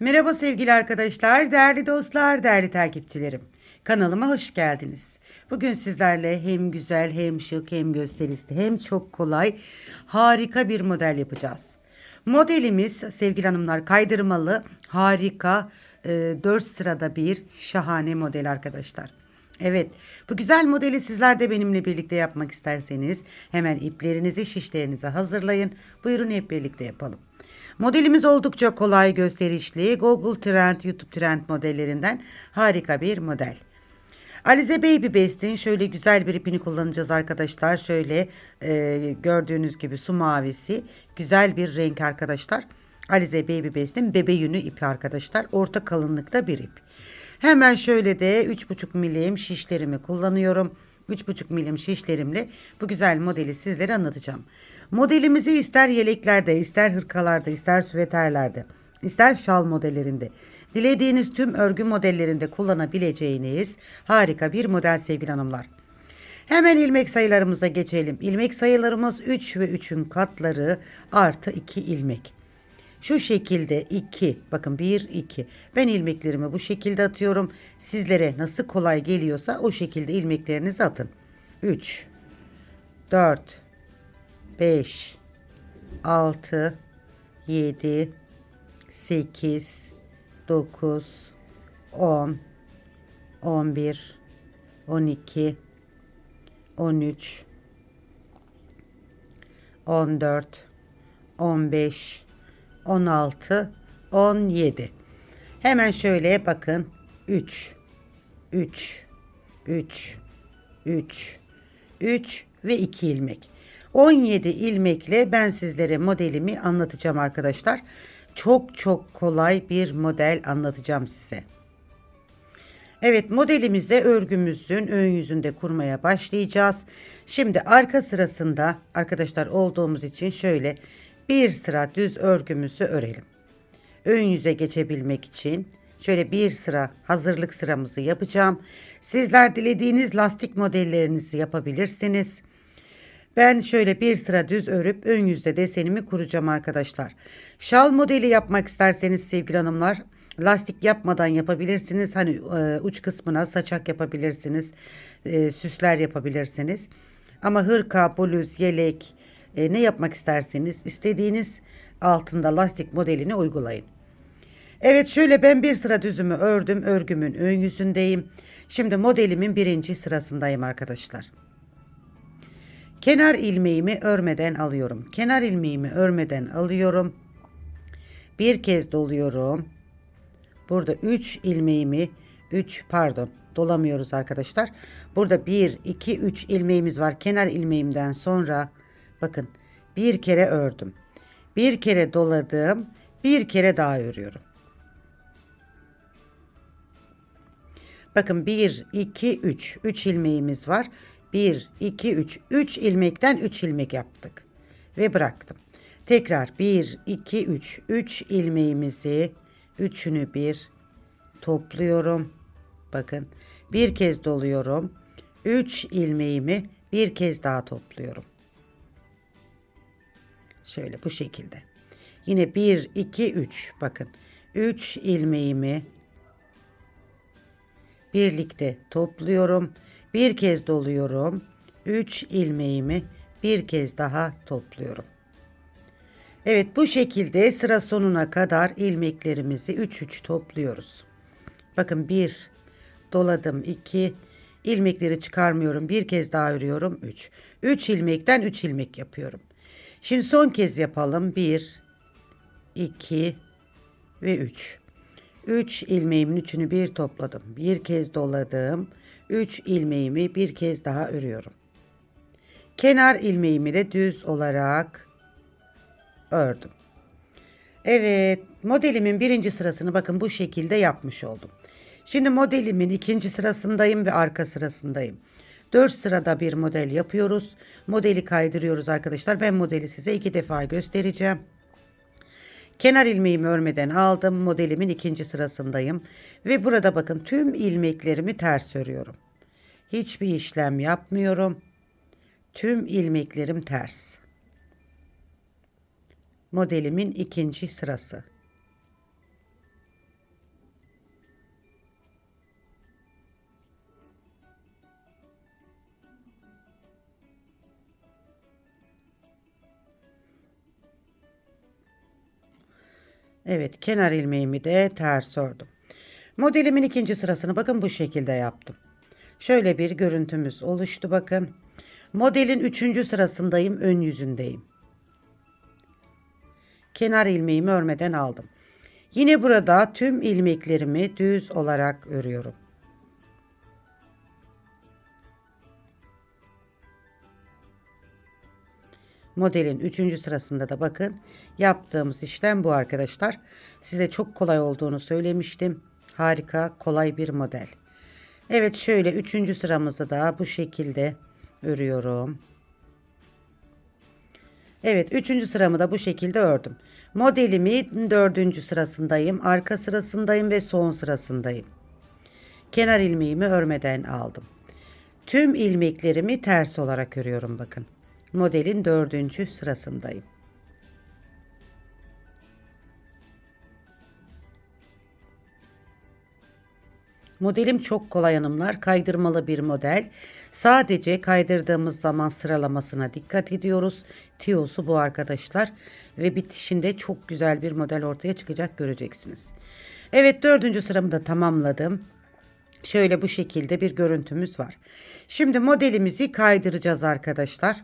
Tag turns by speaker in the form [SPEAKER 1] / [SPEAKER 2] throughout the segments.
[SPEAKER 1] Merhaba sevgili arkadaşlar, değerli dostlar, değerli takipçilerim. Kanalıma hoş geldiniz. Bugün sizlerle hem güzel, hem şık, hem gösterişli, hem çok kolay, harika bir model yapacağız. Modelimiz sevgili hanımlar kaydırmalı, harika, 4 sırada bir şahane model arkadaşlar. Evet, bu güzel modeli sizler de benimle birlikte yapmak isterseniz hemen iplerinizi, şişlerinizi hazırlayın. Buyurun hep birlikte yapalım. Modelimiz oldukça kolay, gösterişli. Google Trend, YouTube Trend modellerinden harika bir model. Alize Baby Best'in şöyle güzel bir ipini kullanacağız arkadaşlar. Şöyle e, gördüğünüz gibi su mavisi. Güzel bir renk arkadaşlar. Alize Baby Best'in bebe yünü ipi arkadaşlar. Orta kalınlıkta bir ip. Hemen şöyle de 3,5 milim şişlerimi kullanıyorum. 3,5 milim şişlerimle bu güzel modeli sizlere anlatacağım. Modelimizi ister yeleklerde, ister hırkalarda, ister süveterlerde, ister şal modellerinde, dilediğiniz tüm örgü modellerinde kullanabileceğiniz harika bir model sevgili hanımlar. Hemen ilmek sayılarımıza geçelim. İlmek sayılarımız 3 ve 3'ün katları artı 2 ilmek. Şu şekilde 2 bakın 1 2 ben ilmeklerimi bu şekilde atıyorum. Sizlere nasıl kolay geliyorsa o şekilde ilmeklerinizi atın. 3 4 5 6 7 8 9 10 11 12 13 14 15 16 17 hemen şöyle bakın. 3 3 3 3 3 ve 2 ilmek. 17 ilmekle ben sizlere modelimi anlatacağım arkadaşlar. Çok çok kolay bir model anlatacağım size. Evet modelimize örgümüzün ön yüzünde kurmaya başlayacağız. Şimdi arka sırasında arkadaşlar olduğumuz için şöyle bir sıra düz örgümüzü örelim. Ön yüze geçebilmek için şöyle bir sıra hazırlık sıramızı yapacağım. Sizler dilediğiniz lastik modellerinizi yapabilirsiniz. Ben şöyle bir sıra düz örüp ön yüzde desenimi kuracağım arkadaşlar. Şal modeli yapmak isterseniz sevgili hanımlar lastik yapmadan yapabilirsiniz. Hani e, uç kısmına saçak yapabilirsiniz. E, süsler yapabilirsiniz. Ama hırka, bluz, yelek e, ne yapmak isterseniz istediğiniz altında lastik modelini uygulayın. Evet şöyle ben bir sıra düzümü ördüm. Örgümün ön yüzündeyim. Şimdi modelimin birinci sırasındayım arkadaşlar. Kenar ilmeğimi örmeden alıyorum. Kenar ilmeğimi örmeden alıyorum. Bir kez doluyorum. Burada 3 ilmeğimi 3 pardon dolamıyoruz arkadaşlar. Burada 1 2 3 ilmeğimiz var. Kenar ilmeğimden sonra bakın bir kere ördüm. Bir kere doladım. Bir kere daha örüyorum. Bakın 1 2 3 3 ilmeğimiz var. 1 2 3 3 ilmekten 3 ilmek yaptık ve bıraktım. Tekrar 1 2 3 3 ilmeğimizi Üçünü bir topluyorum. Bakın bir kez doluyorum. Üç ilmeğimi bir kez daha topluyorum. Şöyle bu şekilde. Yine bir, iki, üç. Bakın üç ilmeğimi birlikte topluyorum. Bir kez doluyorum. Üç ilmeğimi bir kez daha topluyorum. Evet bu şekilde sıra sonuna kadar ilmeklerimizi 3 3 topluyoruz. Bakın 1 doladım 2 ilmekleri çıkarmıyorum. Bir kez daha örüyorum 3. 3 ilmekten 3 ilmek yapıyorum. Şimdi son kez yapalım. 1 2 ve 3. 3 ilmeğimin üçünü bir topladım. Bir kez doladım. 3 ilmeğimi bir kez daha örüyorum. Kenar ilmeğimi de düz olarak ördüm. Evet modelimin birinci sırasını bakın bu şekilde yapmış oldum. Şimdi modelimin ikinci sırasındayım ve arka sırasındayım. Dört sırada bir model yapıyoruz. Modeli kaydırıyoruz arkadaşlar. Ben modeli size iki defa göstereceğim. Kenar ilmeğimi örmeden aldım. Modelimin ikinci sırasındayım. Ve burada bakın tüm ilmeklerimi ters örüyorum. Hiçbir işlem yapmıyorum. Tüm ilmeklerim ters modelimin ikinci sırası. Evet kenar ilmeğimi de ters ördüm. Modelimin ikinci sırasını bakın bu şekilde yaptım. Şöyle bir görüntümüz oluştu bakın. Modelin üçüncü sırasındayım ön yüzündeyim. Kenar ilmeğimi örmeden aldım. Yine burada tüm ilmeklerimi düz olarak örüyorum. Modelin 3. sırasında da bakın yaptığımız işlem bu arkadaşlar. Size çok kolay olduğunu söylemiştim. Harika kolay bir model. Evet şöyle 3. sıramızı da bu şekilde örüyorum. Evet 3. sıramı da bu şekilde ördüm. Modelimin 4. sırasındayım. Arka sırasındayım ve son sırasındayım. Kenar ilmeğimi örmeden aldım. Tüm ilmeklerimi ters olarak örüyorum bakın. Modelin dördüncü sırasındayım. Modelim çok kolay hanımlar. Kaydırmalı bir model. Sadece kaydırdığımız zaman sıralamasına dikkat ediyoruz. Tiyosu bu arkadaşlar. Ve bitişinde çok güzel bir model ortaya çıkacak göreceksiniz. Evet dördüncü sıramı da tamamladım. Şöyle bu şekilde bir görüntümüz var. Şimdi modelimizi kaydıracağız arkadaşlar.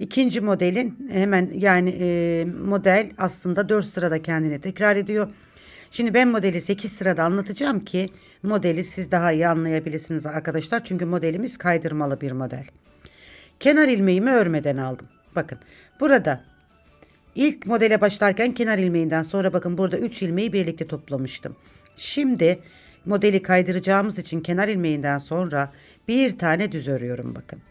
[SPEAKER 1] İkinci modelin hemen yani e, model aslında 4 sırada kendini tekrar ediyor. Şimdi ben modeli 8 sırada anlatacağım ki modeli siz daha iyi anlayabilirsiniz arkadaşlar. Çünkü modelimiz kaydırmalı bir model. Kenar ilmeğimi örmeden aldım. Bakın burada ilk modele başlarken kenar ilmeğinden sonra bakın burada 3 ilmeği birlikte toplamıştım. Şimdi modeli kaydıracağımız için kenar ilmeğinden sonra bir tane düz örüyorum bakın.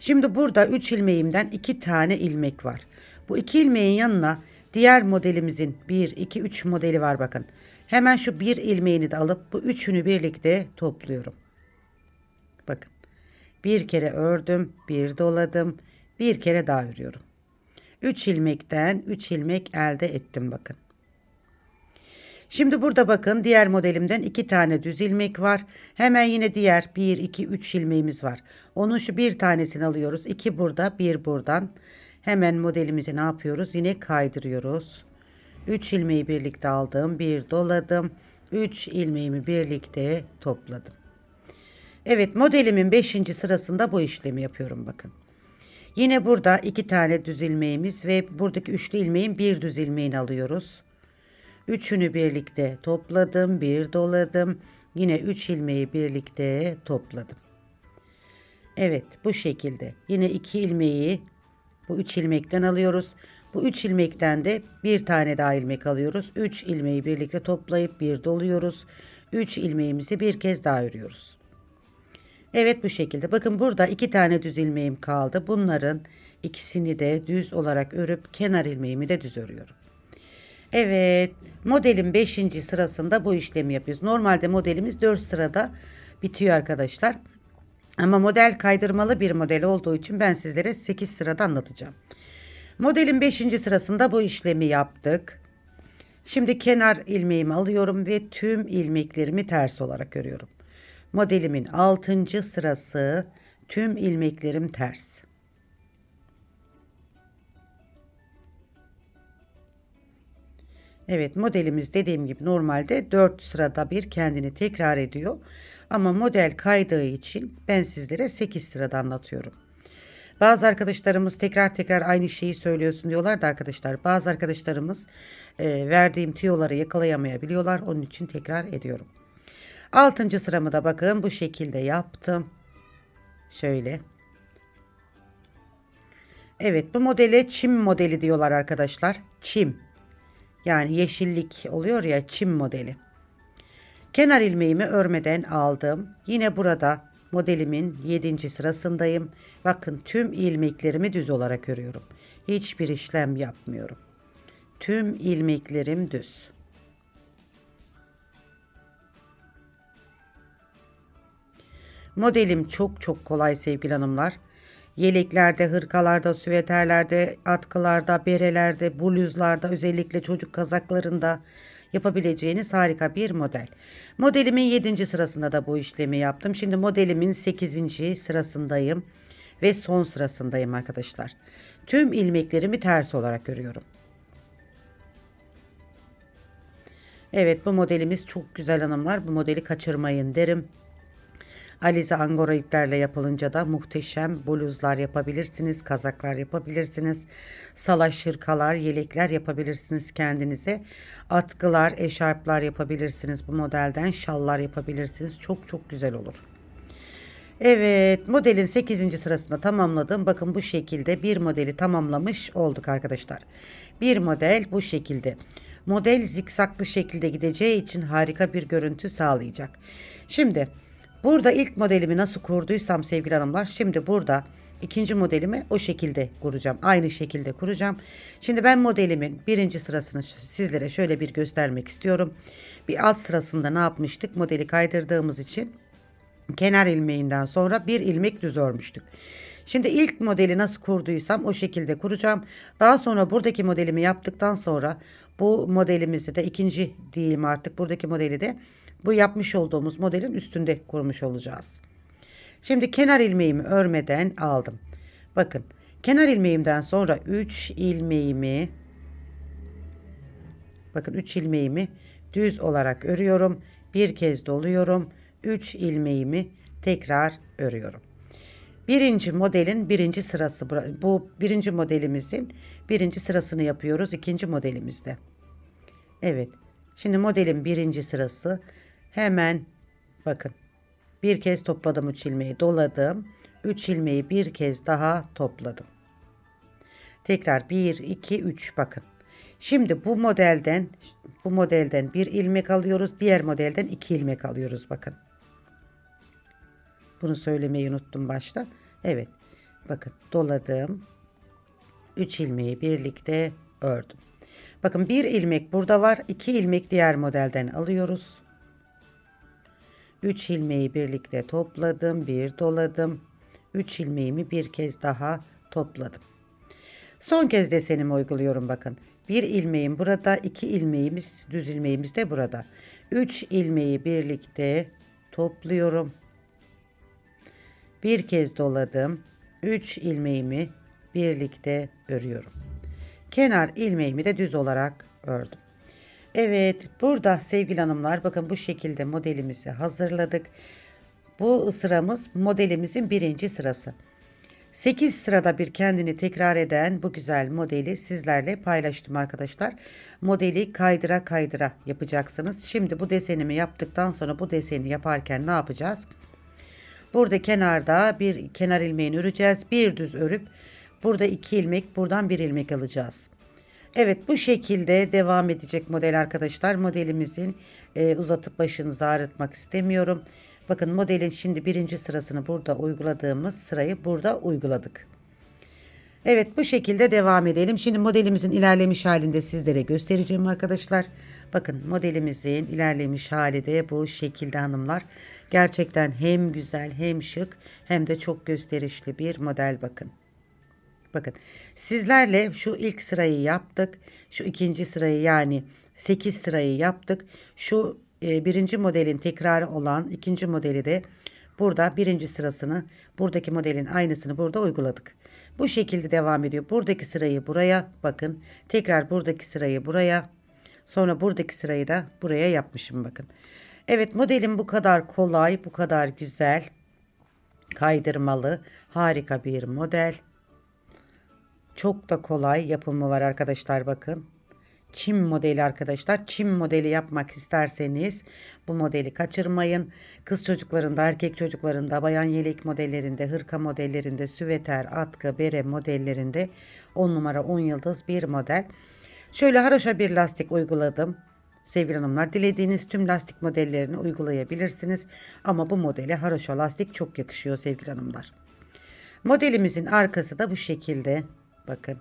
[SPEAKER 1] Şimdi burada 3 ilmeğimden 2 tane ilmek var. Bu 2 ilmeğin yanına diğer modelimizin 1, 2, 3 modeli var bakın. Hemen şu bir ilmeğini de alıp bu üçünü birlikte topluyorum. Bakın. Bir kere ördüm, bir doladım, bir kere daha örüyorum. 3 ilmekten 3 ilmek elde ettim bakın. Şimdi burada bakın diğer modelimden iki tane düz ilmek var. Hemen yine diğer 1, 2, 3 ilmeğimiz var. Onun şu bir tanesini alıyoruz. 2 burada, bir buradan. Hemen modelimizi ne yapıyoruz? Yine kaydırıyoruz. 3 ilmeği birlikte aldım. Bir doladım. 3 ilmeğimi birlikte topladım. Evet modelimin 5. sırasında bu işlemi yapıyorum bakın. Yine burada iki tane düz ilmeğimiz ve buradaki üçlü ilmeğin bir düz ilmeğini alıyoruz. Üçünü birlikte topladım, bir doladım. Yine üç ilmeği birlikte topladım. Evet, bu şekilde. Yine iki ilmeği bu üç ilmekten alıyoruz. Bu üç ilmekten de bir tane daha ilmek alıyoruz. Üç ilmeği birlikte toplayıp bir doluyoruz. Üç ilmeğimizi bir kez daha örüyoruz. Evet bu şekilde. Bakın burada iki tane düz ilmeğim kaldı. Bunların ikisini de düz olarak örüp kenar ilmeğimi de düz örüyorum. Evet modelin 5. sırasında bu işlemi yapıyoruz. Normalde modelimiz 4 sırada bitiyor arkadaşlar. Ama model kaydırmalı bir model olduğu için ben sizlere 8 sırada anlatacağım. Modelin 5. sırasında bu işlemi yaptık. Şimdi kenar ilmeğimi alıyorum ve tüm ilmeklerimi ters olarak örüyorum. Modelimin 6. sırası tüm ilmeklerim ters. Evet modelimiz dediğim gibi normalde 4 sırada bir kendini tekrar ediyor. Ama model kaydığı için ben sizlere 8 sırada anlatıyorum. Bazı arkadaşlarımız tekrar tekrar aynı şeyi söylüyorsun diyorlar da arkadaşlar. Bazı arkadaşlarımız e, verdiğim tiyoları yakalayamayabiliyorlar. Onun için tekrar ediyorum. Altıncı sıramı da bakın bu şekilde yaptım. Şöyle. Evet bu modele çim modeli diyorlar arkadaşlar. Çim. Yani yeşillik oluyor ya çim modeli. Kenar ilmeğimi örmeden aldım. Yine burada modelimin 7. sırasındayım. Bakın tüm ilmeklerimi düz olarak örüyorum. Hiçbir işlem yapmıyorum. Tüm ilmeklerim düz. Modelim çok çok kolay sevgili hanımlar. Yeleklerde, hırkalarda, süveterlerde, atkılarda, berelerde, bluzlarda, özellikle çocuk kazaklarında yapabileceğiniz harika bir model. Modelimin 7. sırasında da bu işlemi yaptım. Şimdi modelimin 8. sırasındayım ve son sırasındayım arkadaşlar. Tüm ilmeklerimi ters olarak örüyorum. Evet bu modelimiz çok güzel hanımlar. Bu modeli kaçırmayın derim. Alize Angora iplerle yapılınca da muhteşem bluzlar yapabilirsiniz, kazaklar yapabilirsiniz, salaş hırkalar, yelekler yapabilirsiniz kendinize. Atkılar, eşarplar yapabilirsiniz bu modelden, şallar yapabilirsiniz. Çok çok güzel olur. Evet modelin 8. sırasında tamamladım. Bakın bu şekilde bir modeli tamamlamış olduk arkadaşlar. Bir model bu şekilde. Model zikzaklı şekilde gideceği için harika bir görüntü sağlayacak. Şimdi burada ilk modelimi nasıl kurduysam sevgili hanımlar şimdi burada ikinci modelimi o şekilde kuracağım. Aynı şekilde kuracağım. Şimdi ben modelimin birinci sırasını sizlere şöyle bir göstermek istiyorum. Bir alt sırasında ne yapmıştık? Modeli kaydırdığımız için kenar ilmeğinden sonra bir ilmek düz örmüştük. Şimdi ilk modeli nasıl kurduysam o şekilde kuracağım. Daha sonra buradaki modelimi yaptıktan sonra bu modelimizi de ikinci diyeyim artık buradaki modeli de bu yapmış olduğumuz modelin üstünde kurmuş olacağız. Şimdi kenar ilmeğimi örmeden aldım. Bakın kenar ilmeğimden sonra 3 ilmeğimi bakın 3 ilmeğimi düz olarak örüyorum. Bir kez doluyorum. 3 ilmeğimi tekrar örüyorum. Birinci modelin birinci sırası bu birinci modelimizin birinci sırasını yapıyoruz ikinci modelimizde. Evet. Şimdi modelin birinci sırası hemen bakın bir kez topladım 3 ilmeği doladım. 3 ilmeği bir kez daha topladım. Tekrar 1 2 3 bakın. Şimdi bu modelden bu modelden bir ilmek alıyoruz. Diğer modelden iki ilmek alıyoruz bakın. Bunu söylemeyi unuttum başta. Evet. Bakın doladım. 3 ilmeği birlikte ördüm. Bakın bir ilmek burada var. 2 ilmek diğer modelden alıyoruz. 3 ilmeği birlikte topladım. Bir doladım. 3 ilmeğimi bir kez daha topladım. Son kez desenimi uyguluyorum bakın. Bir ilmeğim burada, iki ilmeğimiz, düz ilmeğimiz de burada. Üç ilmeği birlikte topluyorum. Bir kez doladım. Üç ilmeğimi birlikte örüyorum. Kenar ilmeğimi de düz olarak ördüm. Evet burada sevgili hanımlar bakın bu şekilde modelimizi hazırladık. Bu sıramız modelimizin birinci sırası. 8 sırada bir kendini tekrar eden bu güzel modeli sizlerle paylaştım arkadaşlar. Modeli kaydıra kaydıra yapacaksınız. Şimdi bu desenimi yaptıktan sonra bu deseni yaparken ne yapacağız? Burada kenarda bir kenar ilmeğini öreceğiz. Bir düz örüp burada iki ilmek buradan bir ilmek alacağız. Evet bu şekilde devam edecek model arkadaşlar. Modelimizin e, uzatıp başınızı ağrıtmak istemiyorum. Bakın modelin şimdi birinci sırasını burada uyguladığımız sırayı burada uyguladık. Evet bu şekilde devam edelim. Şimdi modelimizin ilerlemiş halinde sizlere göstereceğim arkadaşlar. Bakın modelimizin ilerlemiş hali de bu şekilde hanımlar. Gerçekten hem güzel hem şık hem de çok gösterişli bir model bakın. Bakın sizlerle şu ilk sırayı yaptık. Şu ikinci sırayı yani 8 sırayı yaptık. Şu e, birinci modelin tekrarı olan ikinci modeli de burada birinci sırasını buradaki modelin aynısını burada uyguladık. Bu şekilde devam ediyor. Buradaki sırayı buraya bakın. Tekrar buradaki sırayı buraya. Sonra buradaki sırayı da buraya yapmışım bakın. Evet modelim bu kadar kolay, bu kadar güzel, kaydırmalı, harika bir model. Çok da kolay yapımı var arkadaşlar bakın. Çim modeli arkadaşlar. Çim modeli yapmak isterseniz bu modeli kaçırmayın. Kız çocuklarında, erkek çocuklarında, bayan yelek modellerinde, hırka modellerinde, süveter, atkı, bere modellerinde 10 numara 10 yıldız bir model. Şöyle haroşa bir lastik uyguladım. Sevgili hanımlar dilediğiniz tüm lastik modellerini uygulayabilirsiniz. Ama bu modele haroşa lastik çok yakışıyor sevgili hanımlar. Modelimizin arkası da bu şekilde. Bakın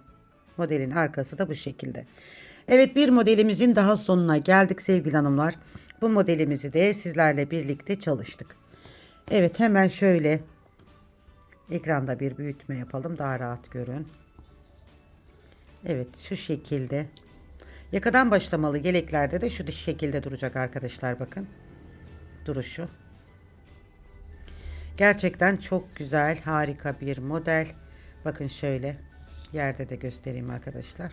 [SPEAKER 1] modelin arkası da bu şekilde. Evet bir modelimizin daha sonuna geldik sevgili hanımlar. Bu modelimizi de sizlerle birlikte çalıştık. Evet hemen şöyle ekranda bir büyütme yapalım daha rahat görün. Evet şu şekilde. Yakadan başlamalı yeleklerde de şu şekilde duracak arkadaşlar bakın. Duruşu. Gerçekten çok güzel harika bir model. Bakın şöyle yerde de göstereyim arkadaşlar.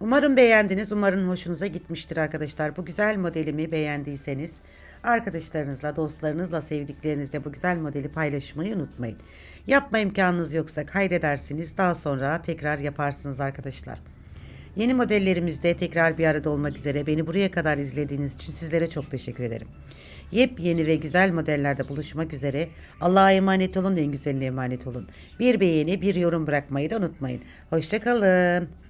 [SPEAKER 1] Umarım beğendiniz. Umarım hoşunuza gitmiştir arkadaşlar. Bu güzel modelimi beğendiyseniz arkadaşlarınızla, dostlarınızla, sevdiklerinizle bu güzel modeli paylaşmayı unutmayın. Yapma imkanınız yoksa kaydedersiniz. Daha sonra tekrar yaparsınız arkadaşlar. Yeni modellerimizde tekrar bir arada olmak üzere beni buraya kadar izlediğiniz için sizlere çok teşekkür ederim. Yepyeni ve güzel modellerde buluşmak üzere. Allah'a emanet olun, en güzeline emanet olun. Bir beğeni, bir yorum bırakmayı da unutmayın. Hoşçakalın.